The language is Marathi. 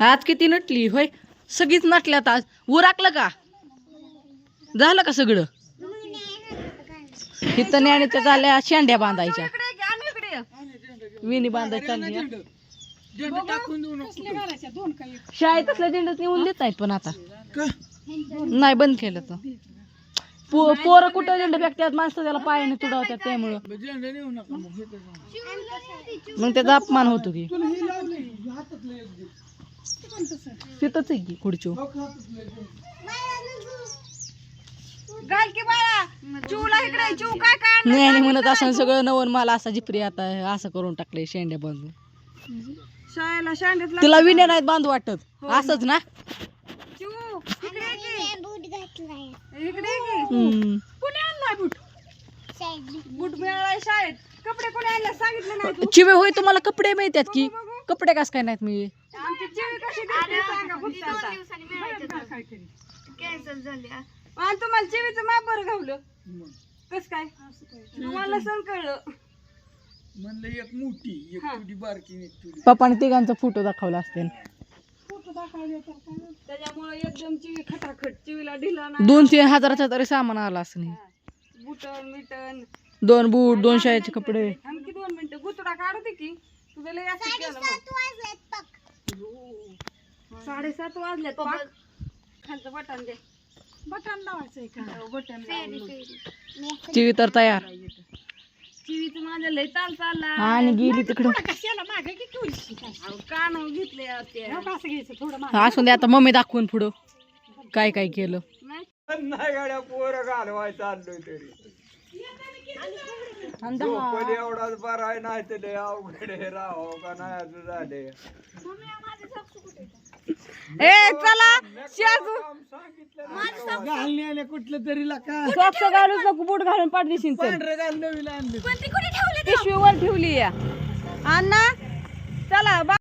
आज किती नटली होय? सगळीच नटल्यात आज उराकलं का? झालं का सगळं? इथं न्याण्याच्या झाल्या शेंड्या बांधायच्या. विणी बांधायची चालली आहे. झेंडे टाकून देऊ नको शाळेत असल्या झेंडच नेऊन देत नाहीत पण आता. नाही बंद केलं तर. पो पोरं कुठं झेंडे फेकतात? माणसं त्याला पायाने तुडवतात त्यामुळं? मग. त्याचा अपमान होतो की. हे हे. तिथंच आहे की खुर्ची हो का हातातलं एक दे. घाल की बाळा. चिवला इकडे ये, चिव काय काय आणलं? नाही म्हणत असं सगळं नवन मला असा जिपरी आता असं करून टाकलंय शेंड्या बांधून. शाळेला तिला विण्या नाहीत बांधू वाटत. असंच ना? चिव इकडे ये की. इकडे ये की. हम्म. कुणी आणलाय बूट? बूट मिळालाय शाळेत. कपडे कोणी आणले? सांगितलं नाही तू. चिवे होय तुम्हाला कपडे मिळतात की? कपडे कस काय नाहीत मी आमची चिवी आणि तुम्हाला चिवीचं माप बरं घावलं. कस काय? तुम्हाला सण कळलं. म्हणलं एक मोठी एक. तुडी बारकी एक पप्पाने तिघांचा फोटो दाखवला असते त्याच्यामुळे एकदम चिवी खटाखट चिवीला ढिला नाही. दोन तीन हजाराचा तरी सामान आला असं नाही. बुटन मिटन दोन बूट दोन शाळेचे कपडे. आणखी दोन मिनिटं. गुतडा काढते की. तुझं लय असं केलं. साडेसात वाजले. खालचं बटन दे. बटन लावायचंय का? बटन चिवी तर तयार. चिवीचं माझं लय ताल चालला आणि गेली तिकडं. अहो, कान घेतले ते असून दे आता मम्मी दाखवून पुढं. काय काय केलं? नाही. नाही गाड्या पोरं घालवाय चाललोय तरी. एवढाच बरा आहे नाही अवघड का नाही असं झाले ए चला घालणे कुठलं तरी सॉक्स घालून? नको बूट घालून आणले. पिशवीवर ठेवली या अण्णा चला बा